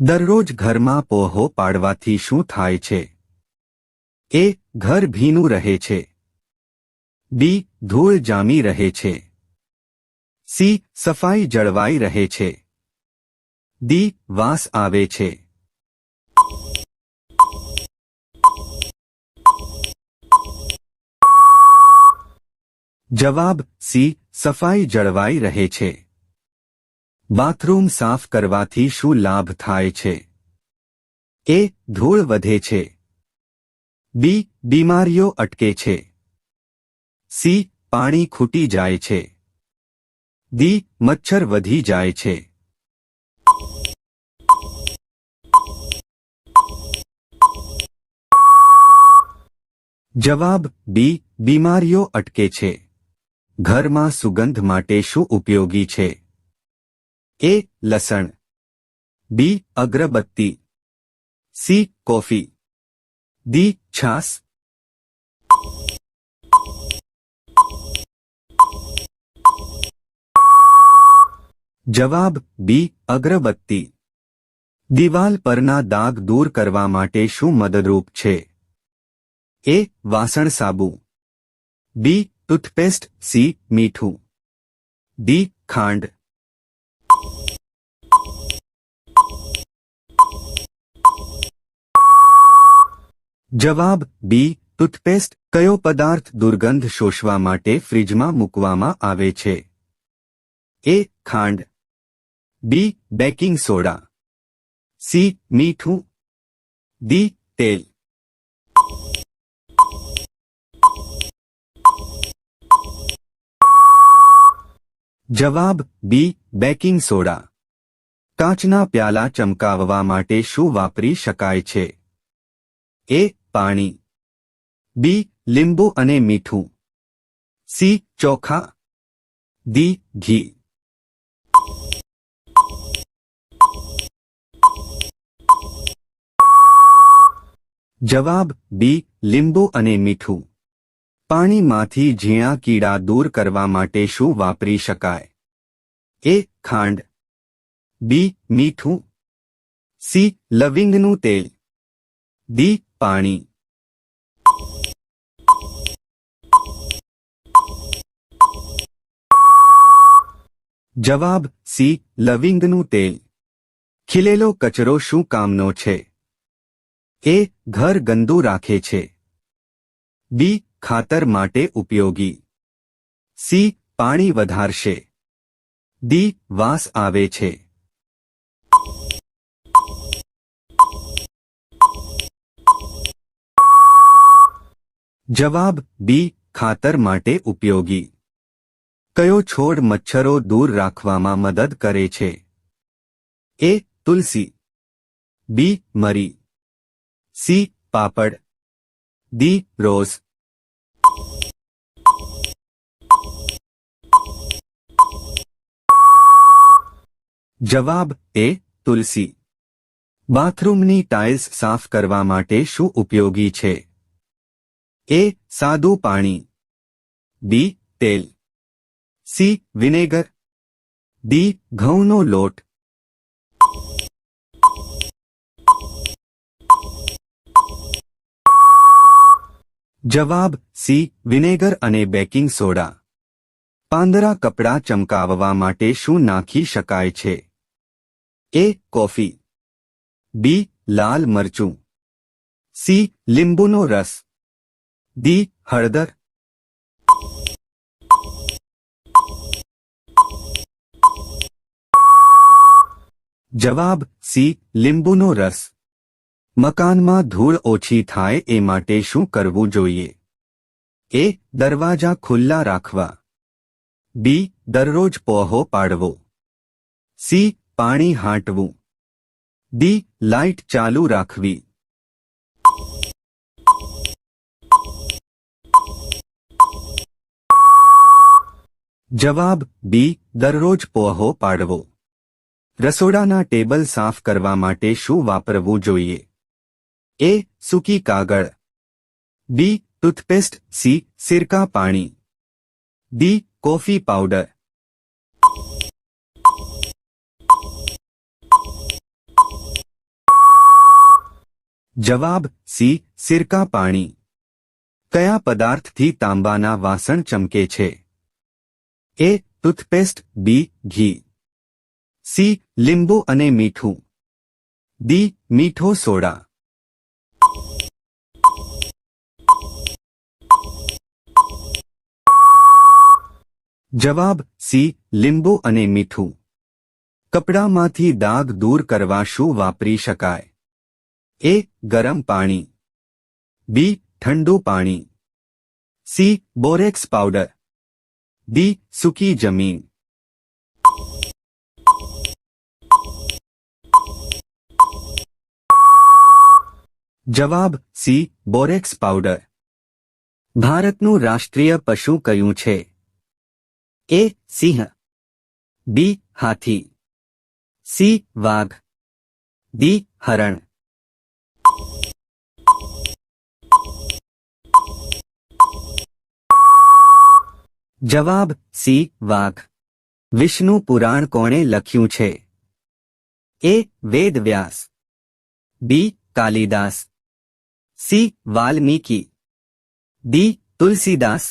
દરરોજ ઘરમાં પોહો પાડવાથી શું થાય છે? એ, ઘર ભીનું રહે છે. બી, ધૂળ જામી રહે છે. સી, સફાઈ જળવાઈ રહે છે. ડી, વાસ આવે છે. જવાબ સી, સફાઈ જળવાઈ રહે છે. બાથરૂમ સાફ કરવાથી શું લાભ થાય છે? એ, ધૂળ વધે છે. બી, બીમારીઓ અટકે છે. સી, પાણી ખૂટી જાય છે. ડી, મચ્છર વધી જાય છે. જવાબ, બી, બીમારીઓ અટકે છે. ઘરમાં સુગંધ માટે શું ઉપયોગી છે? એ લસણ. બી અગરબત્તી. C coffee. દી છાસ જવાબ બી અગરબત્તી. દિવાલ પરના દાગ દૂર કરવા માટે શું મદદરૂપ છે? એ વાસણ સાબુ. B toothpaste. સી મીઠું. ડી ખાંડ. જવાબ બી, ટૂથપેસ્ટ કયો પદાર્થ દુર્ગંધ શોષવા માટે ફ્રિજમાં મૂકવામાં આવે છે? એ, ખાંડ. B, baking soda. સી, મીઠું. ડી, તેલ. જવાબ બી, બેકિંગ સોડા. કાચના પ્યાલા ચમકાવવા માટે શું વાપરી શકાય છે? એ પાણી. બી, લીંબુ અને મીઠું. સી, ચોખા. ડી, ઘી. જવાબ, બી, લીંબુ અને મીઠું. પાણીમાંથી ઝીણા કીડા દૂર કરવા માટે શું વાપરી શકાય? એ, ખાંડ. બી, મીઠું. સી, લવિંગનું તેલ. દી પાણી. જવાબ સી, લવિંગનું તેલ. ખીલેલો કચરો શું કામનો છે? એ, ઘર ગંદુ રાખે છે. બી, ખાતર માટે ઉપયોગી. સી, પાણી વધારશે. ડી, વાસ આવે છે. જવાબ બી, ખાતર માટે ઉપયોગી. કયો છોડ મચ્છરો દૂર રાખવામાં મદદ કરે છે? એ, તુલસી. બી, મરી. સી, પાપડ. D, rose. જવાબ, એ, તુલસી. બાથરૂમની ટાઇલ્સ સાફ કરવા માટે શું ઉપયોગી છે? એ, સાદું પાણી. બી, તેલ. C, vinegar. ડી, ઘઉંનો લોટ. જવાબ, સી, વિનેગર અને બેકિંગ સોડા. પાંદરા કપડાં ચમકાવવા માટે શું નાખી શકાય છે? એ, કોફી. બી, લાલ મરચું. સી, લીંબુનો રસ. ડી, હળદર. જવાબ સી લીંબુનો રસ મકાનમાં ધૂળ ઓછી થાય એ માટે શું કરવું જોઈએ એ દરવાજા ખુલ્લા રાખવા બી દરરોજ પોહો પાડવો સી પાણી હાંટવું ડી લાઇટ ચાલુ રાખવી જવાબ બી દરરોજ પોહો પાડવો રસોડાના ટેબલ સાફ કરવા માટે શું વાપરવું જોઈએ? એ, સૂકી કાગળ. બી, ટૂથપેસ્ટ. સી, સિરકા પાણી. D, coffee powder. જવાબ, સી, સિરકા પાણી. કયા પદાર્થથી તાંબાના વાસણ ચમકે છે? એ, ટૂથપેસ્ટ. બી, ઘી. સી, લીંબુ અને મીઠું. ડી, મીઠો સોડા. જવાબ, સી, લીંબુ અને મીઠું. કપડામાંથી દાગ દૂર કરવા શું વાપરી શકાય? એ, ગરમ પાણી. બી, ઠંડુ પાણી. C, borax powder. ડી, સૂકી જમીન. જવાબ સી, બોરેક્સ પાવડર. ભારતનું રાષ્ટ્રીય પશુ કયું છે? એ, સિંહ. બી, હાથી. સી, વાઘ. દી હરણ. જવાબ સી, વાઘ. વિષ્ણુ પુરાણ કોણે લખ્યું છે? A Ved Vyas B, Kalidas. C Valmiki D Tulsidas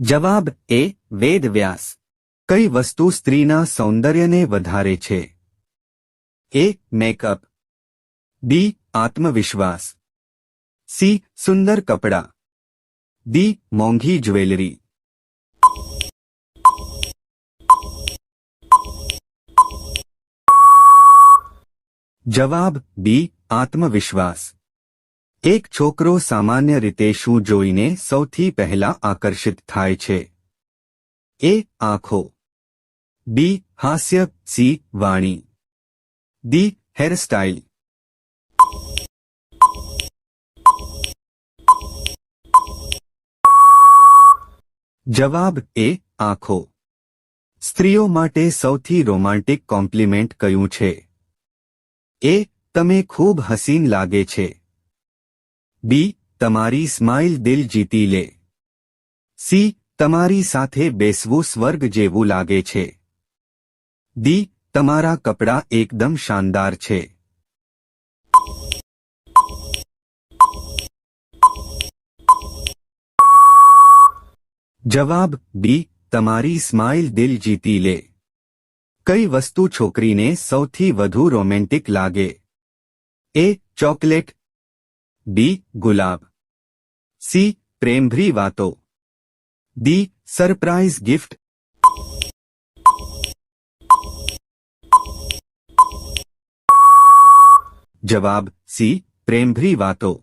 જવાબ એ વેદ વ્યાસ કઈ વસ્તુ સ્ત્રીના સૌંદર્યને વધારે છે એ મેકઅપ બી આત્મવિશ્વાસ સી સુંદર કપડાં ડી મોંઘી જ્વેલરી જવાબ બી, આત્મવિશ્વાસ. એક છોકરો સામાન્ય રીતે શું જોઈને સૌથી પહેલા આકર્ષિત થાય છે? એ, આંખો. બી, હાસ્ય, સી, વાણી. ડી હેરસ્ટાઇલ જવાબ એ, આંખો. સ્ત્રીઓ માટે સૌથી રોમાન્ટિક કોમ્પ્લિમેન્ટ કયું છે? એ તમે ખૂબ હસીન લાગે છે. બી, તમારી સ્માઇલ દિલ જીતી લે. સી, તમારી સાથે બેસવું સ્વર્ગ જેવું લાગે છે. ડી, તમારા કપડાં એકદમ શાનદાર છે. જવાબ, બી, તમારી સ્માઇલ દિલ જીતી લે. કઈ વસ્તુ છોકરીને સૌથી વધુ રોમેન્ટિક લાગે એ ચોકલેટ બી ગુલાબ સી પ્રેમભરી વાતો ડી સરપ્રાઇઝ ગિફ્ટ જવાબ સી પ્રેમભરી વાતો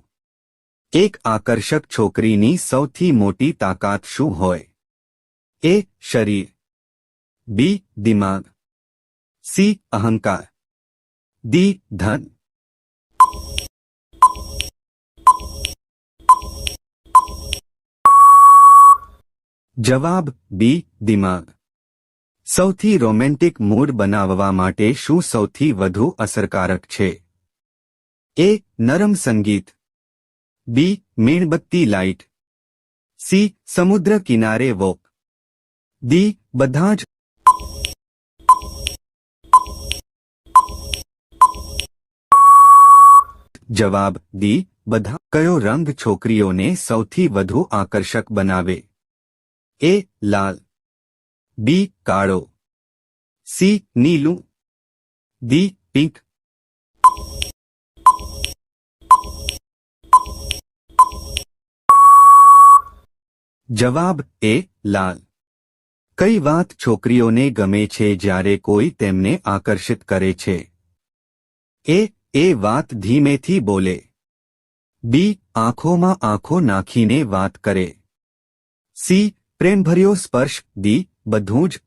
એક આકર્ષક છોકરીની સૌથી મોટી તાકાત શું હોય એ શરીર બી દિમાગ સી અહંકાર ડી ધન જવાબ બી દિમાગ. સૌથી રોમેન્ટિક મૂડ બનાવવા માટે શું સૌથી વધુ અસરકારક છે? એ નરમ સંગીત. બી મીણબત્તી લાઇટ. સી સમુદ્ર કિનારે વોક. ડી બધા જ જવાબ ડી, બધા કયો રંગ છોકરીઓને સૌથી વધુ આકર્ષક બનાવે? એ, લાલ. બી, કાળો. સી, નીલું. D, pink. જવાબ એ, લાલ. કઈ વાત છોકરીઓને ગમે છે જ્યારે કોઈ તેમને આકર્ષિત કરે છે? એ એ વાત ધીમેથી બોલે. બી, આંખોમાં આંખો નાખીને વાત કરે. સી, પ્રેમભર્યો સ્પર્શ. દી બધું જ.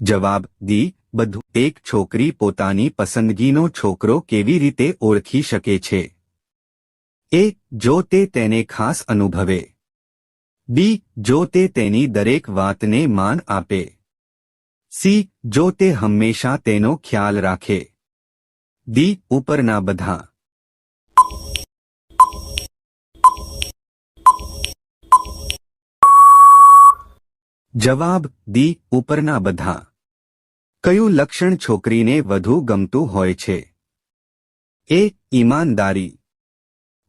જવાબ દી બધું. એક છોકરી પોતાની પસંદગીનો છોકરો કેવી રીતે ઓળખી શકે છે? એ, જો તે તેને ખાસ અનુભવે. બી, જો તે તેની દરેક વાતને માન આપે. સી, જો તે હંમેશા તેનો ખ્યાલ રાખે. ડી, ઉપરના બધા. જવાબ દી ઉપરના બધા. કયું લક્ષણ છોકરીને વધુ ગમતું હોય છે? એ, ઈમાનદારી.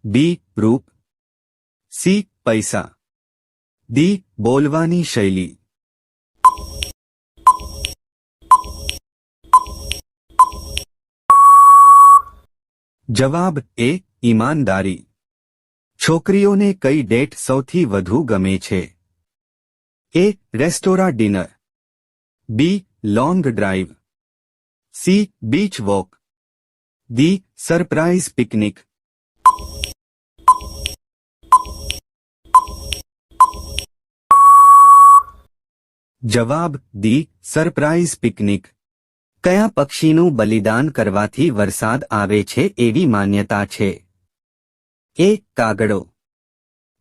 બી, રૂપ. સી, પૈસા. દી બોલવાની શૈલી જવાબ એ ઈમાનદારી છોકરીઓને કઈ ડેટ સૌથી વધુ ગમે છે? A restaurant dinner. B, long drive. C, beach walk. D surprise picnic. જવાબ, દી સરપ્રાઇઝ પિકનિક. કયા પક્ષીનું બલિદાન કરવાથી વરસાદ આવે છે એવી માન્યતા છે? એ, કાગડો.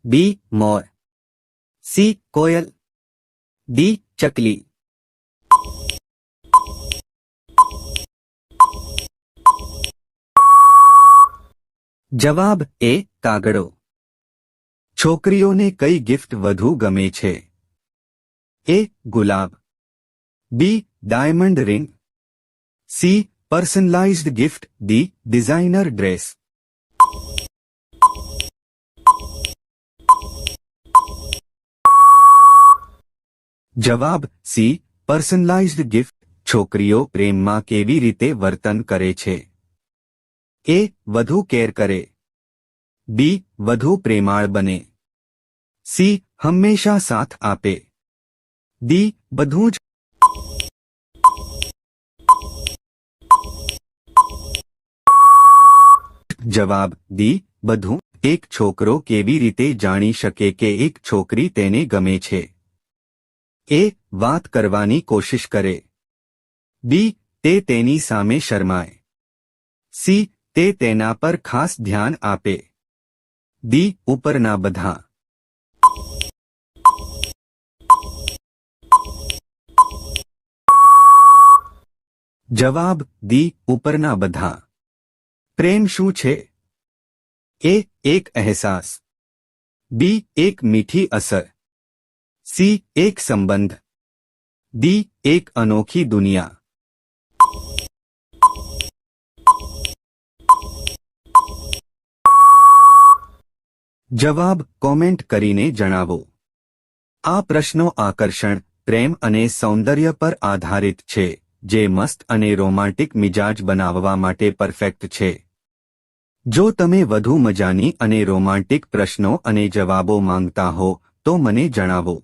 બી, મોર. સી, કોયલ. ડી, ચકલી. જવાબ, એ, કાગડો. છોકરીઓને કઈ ગિફ્ટ વધુ ગમે છે? A gulab B diamond ring C personalised gift D designer dress જવાબ સી પર્સનલાઇઝ્ડ ગિફ્ટ છોકરીઓ પ્રેમમાં કેવી રીતે વર્તન કરે છે એ વધુ કેર કરે બી વધુ પ્રેમાળ બને સી હંમેશા સાથ આપે ડી બધું જ જવાબ દી બધું એક છોકરો કેવી રીતે જાણી શકે કે એક છોકરી તેને ગમે છે? એ વાત કરવાની કોશિશ કરે. બી તે તેની સામે શરમાય. સી તે તેના પર ખાસ ધ્યાન આપે. દી ઉપરના બધા જવાબ દી ઉપરના બધા પ્રેમ શું છે એ એક અહેસાસ બી એક મીઠી અસર સી એક સંબંધ ડી એક અનોખી દુનિયા જવાબ કોમેન્ટ કરીને જણાવો આ પ્રશ્નો આકર્ષણ પ્રેમ અને સૌંદર્ય પર આધારિત છે જે મસ્ત અને રોમાન્ટિક મિજાજ બનાવવા માટે પરફેક્ટ છે. જો તમે વધુ મજાની અને રોમાન્ટિક પ્રશ્નો અને જવાબો માંગતા હો, તો મને જણાવો.